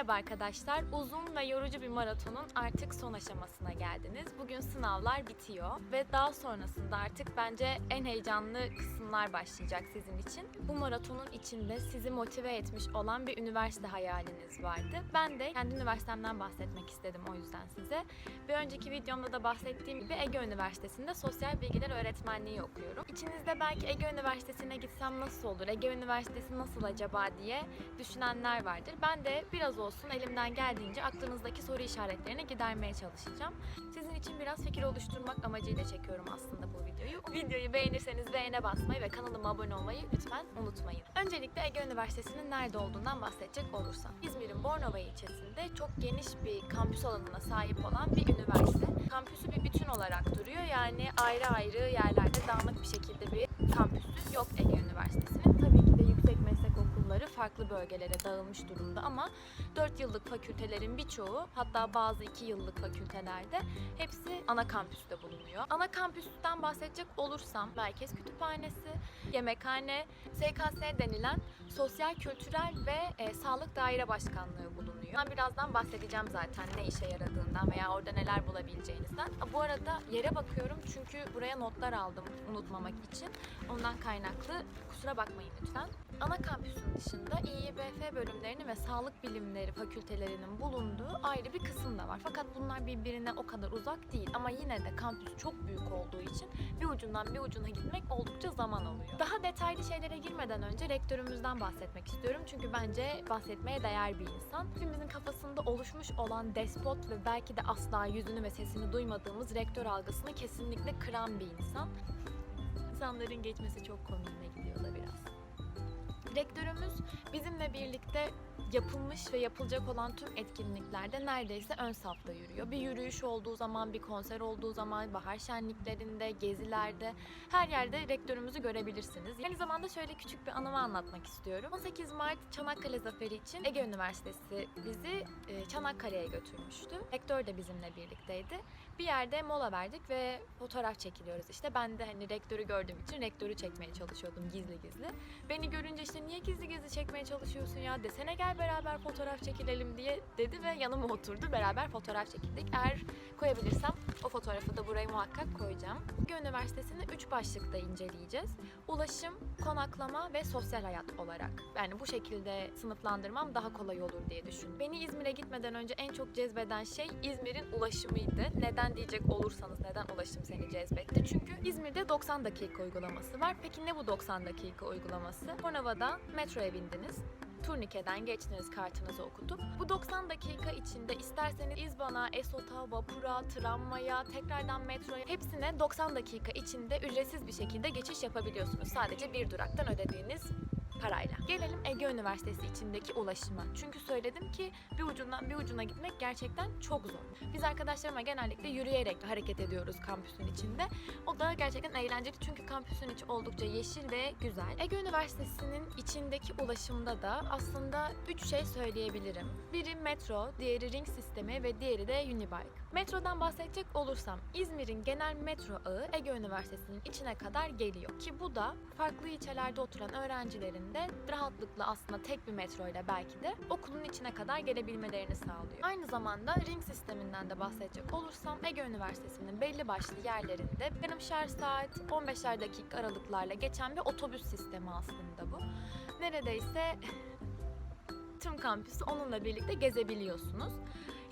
Merhaba arkadaşlar. Uzun ve yorucu bir maratonun artık son aşamasına geldiniz. Bugün sınavlar bitiyor ve daha sonrasında artık bence en heyecanlı kısımlar başlayacak sizin için. Bu maratonun içinde sizi motive etmiş olan bir üniversite hayaliniz vardı. Ben de kendi üniversitemden bahsetmek istedim o yüzden size. Bir önceki videomda da bahsettiğim gibi Ege Üniversitesi'nde sosyal bilgiler öğretmenliği okuyorum. İçinizde belki Ege Üniversitesi'ne gitsem nasıl olur, Ege Üniversitesi nasıl acaba diye düşünenler vardır. Ben de biraz olsun elimden geldiğince aklınızdaki soru işaretlerini gidermeye çalışacağım. Sizin için biraz fikir oluşturmak amacıyla çekiyorum aslında bu videoyu. Videoyu beğenirseniz beğene basmayı ve kanalıma abone olmayı lütfen unutmayın. Öncelikle Ege Üniversitesi'nin nerede olduğundan bahsedecek olursam. İzmir'in Bornova ilçesinde çok geniş bir kampüs alanına sahip olan bir üniversite. Kampüsü bir bütün olarak duruyor. Yani ayrı ayrı yerlerde dağınık bir şekilde bir kampüsü yok Ege Üniversitesi'nin. Tabii ki de yüksek meslek okulları farklı bölgelere dağılmış durumda ama 4 yıllık fakültelerin birçoğu hatta bazı 2 yıllık fakültelerde hepsi ana kampüste bulunuyor. Ana kampüsten bahsedecek olursam merkez kütüphanesi, yemekhane, SKS denilen sosyal, kültürel ve e, sağlık daire başkanlığı bulunuyor. Ben birazdan bahsedeceğim zaten ne işe yaradığından veya orada neler bulabileceğinizden. Bu arada yere bakıyorum çünkü buraya notlar aldım unutmamak için. Ondan kaynaklı kusura bakmayın lütfen. Ana kampüsün dışında İİBF bölümlerinin ve sağlık bilimleri fakültelerinin bulunduğu ayrı bir kısım da var. Fakat bunlar birbirine o kadar uzak değil ama yine de kampüs çok büyük olduğu için bir ucundan bir ucuna gitmek oldukça zaman alıyor. Daha detaylı şeylere girmeden önce rektörümüzden bahsetmek istiyorum. Çünkü bence bahsetmeye değer bir insan. Hepimizin kafasında oluşmuş olan despot ve belki de asla yüzünü ve sesini duymadığımız rektör algısını kesinlikle kıran bir insan. İnsanların geçmesi çok komiğime gidiyor da biraz. Rektörümüz bizimle birlikte yapılmış ve yapılacak olan tüm etkinliklerde neredeyse ön safta yürüyor. Bir yürüyüş olduğu zaman, bir konser olduğu zaman, bahar şenliklerinde, gezilerde her yerde rektörümüzü görebilirsiniz. Aynı zamanda şöyle küçük bir anımı anlatmak istiyorum. 18 Mart Çanakkale Zaferi için Ege Üniversitesi bizi e, Çanakkale'ye götürmüştü. Rektör de bizimle birlikteydi. Bir yerde mola verdik ve fotoğraf çekiliyoruz işte. Ben de hani rektörü gördüğüm için rektörü çekmeye çalışıyordum gizli gizli. Beni görünce işte niye gizli gizli çekmeye çalışıyorsun ya desene gel beraber fotoğraf çekilelim diye dedi ve yanıma oturdu. Beraber fotoğraf çekildik. Eğer koyabilirsem o fotoğrafı da buraya muhakkak koyacağım. Ege Üniversitesi'ni üç başlıkta inceleyeceğiz. Ulaşım, konaklama ve sosyal hayat olarak. Yani bu şekilde sınıflandırmam daha kolay olur diye düşündüm. Beni İzmir'e gitmeden önce en çok cezbeden şey İzmir'in ulaşımıydı. Neden diyecek olursanız neden ulaşım seni cezbetti? Çünkü İzmir'de 90 dakika uygulaması var. Peki ne bu 90 dakika uygulaması? Bornova'dan metroya bindiniz. Turnike'den geçtiniz kartınızı okutup. Bu 90 dakika içinde isterseniz İzban'a, Esot'a, vapura, tramvaya, tekrardan metroya hepsine 90 dakika içinde ücretsiz bir şekilde geçiş yapabiliyorsunuz. Sadece bir duraktan ödediğiniz parayla. Gelelim Ege Üniversitesi içindeki ulaşıma. Çünkü söyledim ki bir ucundan bir ucuna gitmek gerçekten çok zor. Biz arkadaşlarıma genellikle yürüyerek hareket ediyoruz kampüsün içinde. O da gerçekten eğlenceli çünkü kampüsün içi oldukça yeşil ve güzel. Ege Üniversitesi'nin içindeki ulaşımda da aslında üç şey söyleyebilirim. Biri metro, diğeri ring sistemi ve diğeri de unibike. Metrodan bahsedecek olursam İzmir'in genel metro ağı Ege Üniversitesi'nin içine kadar geliyor. Ki bu da farklı ilçelerde oturan öğrencilerin de rahatlıkla aslında tek bir metro ile belki de okulun içine kadar gelebilmelerini sağlıyor. Aynı zamanda ring sisteminden de bahsedecek olursam Ege Üniversitesi'nin belli başlı yerlerinde yarımşar saat, 15'er dakika aralıklarla geçen bir otobüs sistemi aslında bu. Neredeyse tüm kampüsü onunla birlikte gezebiliyorsunuz.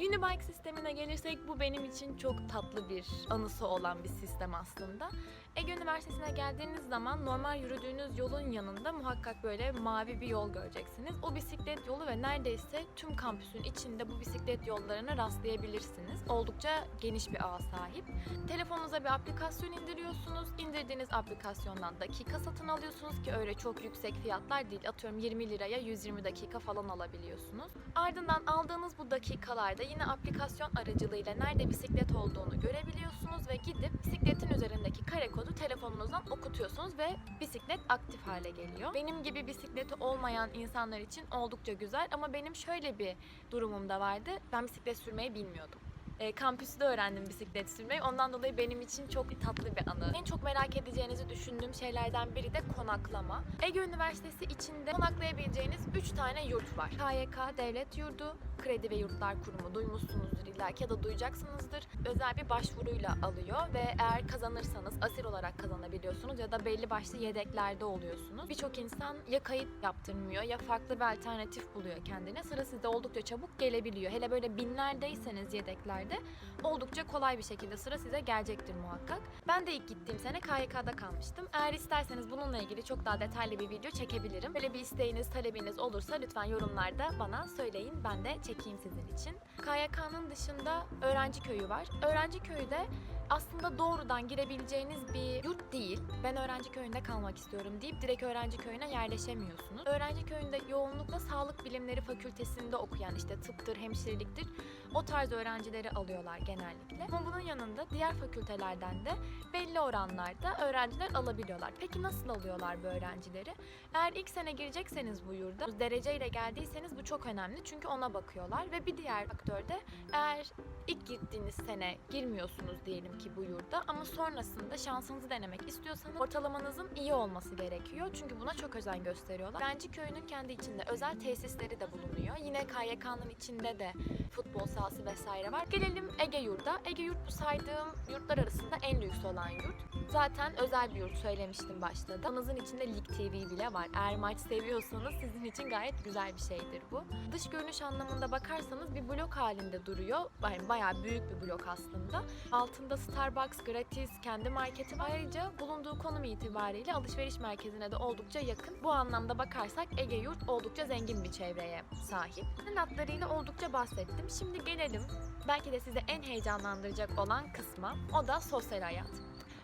Unibike sistemine gelirsek bu benim için çok tatlı bir anısı olan bir sistem aslında. Ege Üniversitesi'ne geldiğiniz zaman normal yürüdüğünüz yolun yanında muhakkak böyle mavi bir yol göreceksiniz. O bisiklet yolu ve neredeyse tüm kampüsün içinde bu bisiklet yollarına rastlayabilirsiniz. Oldukça geniş bir ağa sahip. Telefonunuza bir aplikasyon indiriyorsunuz. İndirdiğiniz aplikasyondan dakika satın alıyorsunuz ki öyle çok yüksek fiyatlar değil. Atıyorum 20 liraya 120 dakika falan alabiliyorsunuz. Ardından aldığınız bu dakikalarda yine aplikasyon aracılığıyla nerede bisiklet olduğunu görebiliyorsunuz ve gidip bisikletin üzerindeki kare kodu telefonunuzdan okutuyorsunuz ve bisiklet aktif hale geliyor. Benim gibi bisikleti olmayan insanlar için oldukça güzel ama benim şöyle bir durumum da vardı. Ben bisiklet sürmeyi bilmiyordum. E, kampüste öğrendim bisiklet sürmeyi. Ondan dolayı benim için çok tatlı bir anı. En çok merak edeceğinizi düşündüğüm şeylerden biri de konaklama. Ege Üniversitesi içinde konaklayabileceğiniz 3 tane yurt var. KYK Devlet Yurdu, Kredi ve Yurtlar Kurumu duymuşsunuzdur illa ki ya da duyacaksınızdır. Özel bir başvuruyla alıyor ve eğer kazanırsanız asil olarak kazanabiliyorsunuz ya da belli başlı yedeklerde oluyorsunuz. Birçok insan ya kayıt yaptırmıyor ya farklı bir alternatif buluyor kendine. Sıra sizde oldukça çabuk gelebiliyor. Hele böyle binlerdeyseniz yedeklerde oldukça kolay bir şekilde sıra size gelecektir muhakkak. Ben de ilk gittiğim sene KYK'da kalmıştım. Eğer isterseniz bununla ilgili çok daha detaylı bir video çekebilirim. Böyle bir isteğiniz, talebiniz olursa lütfen yorumlarda bana söyleyin. Ben de çekeyim sizin için. KYK'nın dışında öğrenci köyü var. Öğrenci köyü de aslında doğrudan girebileceğiniz bir yurt değil. Ben öğrenci köyünde kalmak istiyorum deyip direkt öğrenci köyüne yerleşemiyorsunuz. Öğrenci köyünde yoğunlukla sağlık bilimleri fakültesinde okuyan işte tıptır, hemşireliktir o tarz öğrencileri alıyorlar genellikle. Ama bunun yanında diğer fakültelerden de belli oranlarda öğrenciler alabiliyorlar. Peki nasıl alıyorlar bu öğrencileri? Eğer ilk sene girecekseniz bu yurda dereceyle geldiyseniz bu çok önemli çünkü ona bakıyorlar ve bir diğer faktör de eğer ilk gittiğiniz sene girmiyorsunuz diyelim ki bu yurda ama sonrasında şansınızı denemek istiyorsanız ortalamanızın iyi olması gerekiyor. Çünkü buna çok özen gösteriyorlar. Öğrenci köyünün kendi içinde özel tesisleri de bulunuyor. Yine KYK'nın içinde de futbol sahası vesaire var. Gelelim Ege Yurt'a. Ege Yurt bu saydığım yurtlar arasında en lüks olan yurt. Zaten özel bir yurt söylemiştim başta da. Anızın içinde Lig TV bile var. Eğer maç seviyorsanız sizin için gayet güzel bir şeydir bu. Dış görünüş anlamında bakarsanız bir blok halinde duruyor. Yani bayağı büyük bir blok aslında. Altında Starbucks, gratis, kendi marketi. Ayrıca bulunduğu konum itibariyle alışveriş merkezine de oldukça yakın. Bu anlamda bakarsak Ege Yurt oldukça zengin bir çevreye sahip. Hatlarıyla oldukça bahsettim. Şimdi gelelim belki de size en heyecanlandıracak olan kısma. O da sosyal hayat.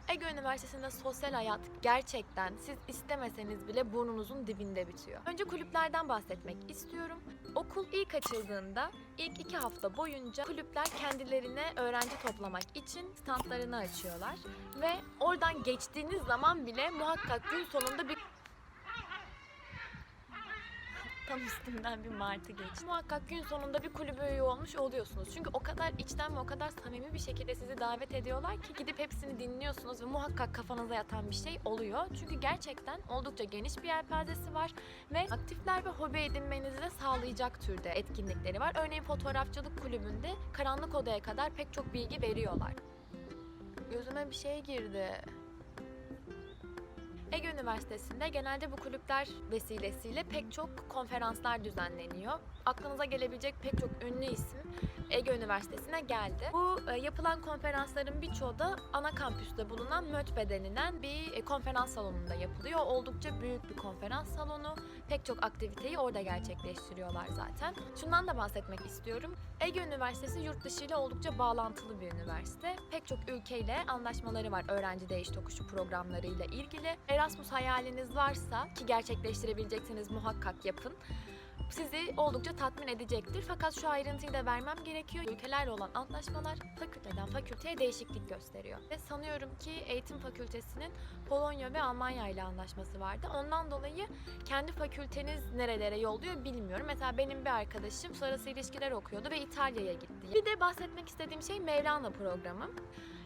Ege Üniversitesi'nde sosyal hayat gerçekten siz istemeseniz bile burnunuzun dibinde bitiyor. Önce kulüplerden bahsetmek istiyorum. Okul ilk açıldığında ilk iki hafta boyunca kulüpler kendilerine öğrenci toplamak için standlarını açıyorlar. Ve oradan geçtiğiniz zaman bile muhakkak gün sonunda bir Tam üstümden bir martı geçti. Muhakkak gün sonunda bir kulübe üye olmuş oluyorsunuz. Çünkü o kadar içten ve o kadar samimi bir şekilde sizi davet ediyorlar ki gidip hepsini dinliyorsunuz ve muhakkak kafanıza yatan bir şey oluyor. Çünkü gerçekten oldukça geniş bir yelpazesi var ve aktifler ve hobi edinmenizi de sağlayacak türde etkinlikleri var. Örneğin fotoğrafçılık kulübünde karanlık odaya kadar pek çok bilgi veriyorlar. Gözüme bir şey girdi. Ege Üniversitesi'nde genelde bu kulüpler vesilesiyle pek çok konferanslar düzenleniyor. Aklınıza gelebilecek pek çok ünlü isim Ege Üniversitesi'ne geldi. Bu e, yapılan konferansların birçoğu da ana kampüste bulunan MÖTBE denilen bir e, konferans salonunda yapılıyor. Oldukça büyük bir konferans salonu. Pek çok aktiviteyi orada gerçekleştiriyorlar zaten. Şundan da bahsetmek istiyorum. Ege Üniversitesi yurt dışı ile oldukça bağlantılı bir üniversite. Pek çok ülkeyle anlaşmaları var öğrenci değiş tokuşu programlarıyla ilgili. Erasmus hayaliniz varsa ki gerçekleştirebileceksiniz muhakkak yapın sizi oldukça tatmin edecektir. Fakat şu ayrıntıyı da vermem gerekiyor. Ülkelerle olan antlaşmalar fakülteden fakülteye değişiklik gösteriyor. Ve sanıyorum ki eğitim fakültesinin Polonya ve Almanya ile anlaşması vardı. Ondan dolayı kendi fakülteniz nerelere yolluyor bilmiyorum. Mesela benim bir arkadaşım uluslararası ilişkiler okuyordu ve İtalya'ya gitti. Bir de bahsetmek istediğim şey Mevlana programı.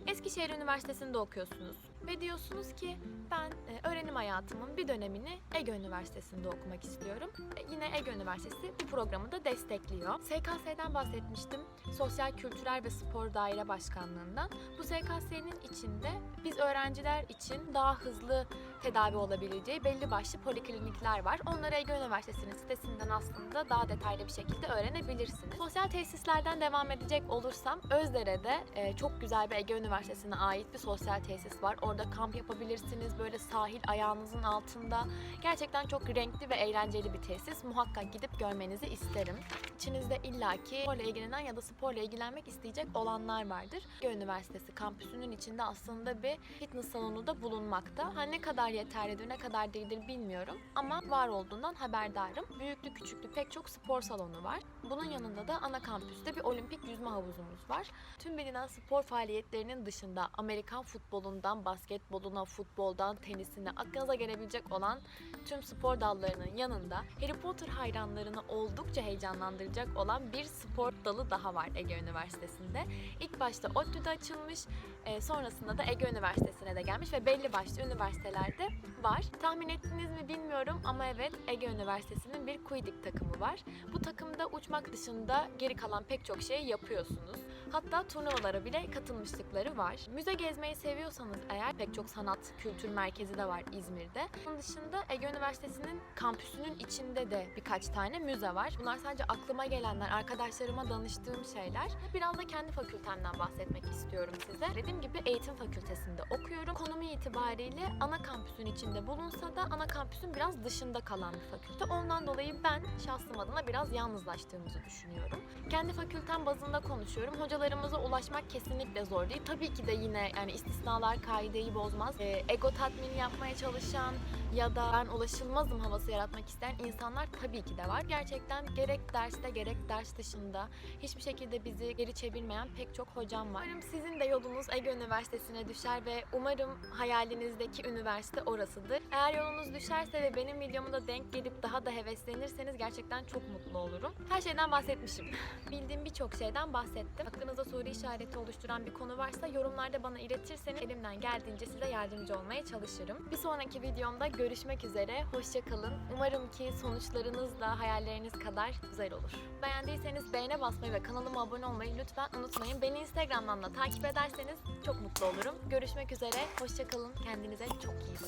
Eskişehir Üniversitesi'nde okuyorsunuz ve diyorsunuz ki ben e, öğrenim hayatımın bir dönemini Ege Üniversitesi'nde okumak istiyorum. E, yine Ege Üniversitesi bu programı da destekliyor. SKS'den bahsetmiştim. Sosyal Kültürel ve Spor Daire Başkanlığından. Bu SKS'nin içinde biz öğrenciler için daha hızlı tedavi olabileceği belli başlı poliklinikler var. Onları Ege Üniversitesi'nin sitesinden aslında daha detaylı bir şekilde öğrenebilirsiniz. Sosyal tesislerden devam edecek olursam Özdere'de e, çok güzel bir Ege Üniversitesi'ne ait bir sosyal tesis var. Orada kamp yapabilirsiniz. Böyle sahil ayağınızın altında. Gerçekten çok renkli ve eğlenceli bir tesis. Muhakkak gidip görmenizi isterim. İçinizde illaki sporla ilgilenen ya da sporla ilgilenmek isteyecek olanlar vardır. Ege Üniversitesi kampüsünün içinde aslında bir fitness salonu da bulunmakta. Ha ne kadar yeterlidir, ne kadar değildir bilmiyorum ama var olduğundan haberdarım. Büyüklü küçüklü pek çok spor salonu var. Bunun yanında da ana kampüste bir olimpik yüzme havuzumuz var. Tüm bilinen spor faaliyetlerinin dışında Amerikan futbolundan basketboluna, futboldan tenisine aklınıza gelebilecek olan tüm spor dallarının yanında Harry Potter hayranlarını oldukça heyecanlandıracak olan bir spor dalı daha var Ege Üniversitesi'nde. İlk başta ODTÜ'de açılmış, e, sonrasında da Ege Üniversitesi'ne de gelmiş ve belli başlı üniversiteler üniversitelerde var. Tahmin ettiniz mi bilmiyorum ama evet Ege Üniversitesi'nin bir Quidditch takımı var. Bu takımda uçmak dışında geri kalan pek çok şey yapıyorsunuz. Hatta turnuvalara bile katılmışlıkları var. Müze gezmeyi seviyorsanız eğer pek çok sanat kültür merkezi de var İzmir'de. Bunun dışında Ege Üniversitesi'nin kampüsünün içinde de birkaç tane müze var. Bunlar sadece aklıma gelenler, arkadaşlarıma danıştığım şeyler. Biraz da kendi fakültemden bahsetmek istiyorum size. Dediğim gibi eğitim fakültesinde okuyorum. Konumu itibariyle ana kampüsün içinde bulunsa da ana kampüsün biraz dışında kalan bir fakülte. Ondan dolayı ben şahsım adına biraz yalnızlaştığımızı düşünüyorum. Kendi fakültem bazında konuşuyorum. Hocalarımıza ulaşmak kesinlikle zor değil. Tabii ki de yine yani istisnalar kaideyi bozmaz. Ee, ego tatmini yapmaya çalışan ya da ben ulaşılmazım havası yaratmak isteyen insanlar tabii ki de var. Gerçekten gerek derste gerek ders dışında hiçbir şekilde bizi geri çevirmeyen pek çok hocam var. Umarım sizin de yolunuz Ege Üniversitesi'ne düşer ve umarım hayalinizdeki üniversite orasıdır. Eğer yolunuz düşerse ve benim videomu da denk gelip daha da heveslenirseniz gerçekten çok mutlu olurum. Her şeyden bahsetmişim. Bildiğim birçok şeyden bahsettim. Aklınızda soru işareti oluşturan bir konu varsa yorumlarda bana iletirseniz elimden geldiğince size yardımcı olmaya çalışırım. Bir sonraki videomda görüşmek üzere. Hoşça kalın. Umarım ki sonuçlarınız da hayalleriniz kadar güzel olur. Beğendiyseniz beğene basmayı ve kanalıma abone olmayı lütfen unutmayın. Beni Instagram'dan da takip ederseniz çok mutlu olurum. Görüşmek üzere. Hoşça kalın. Kendinize çok iyi bakın.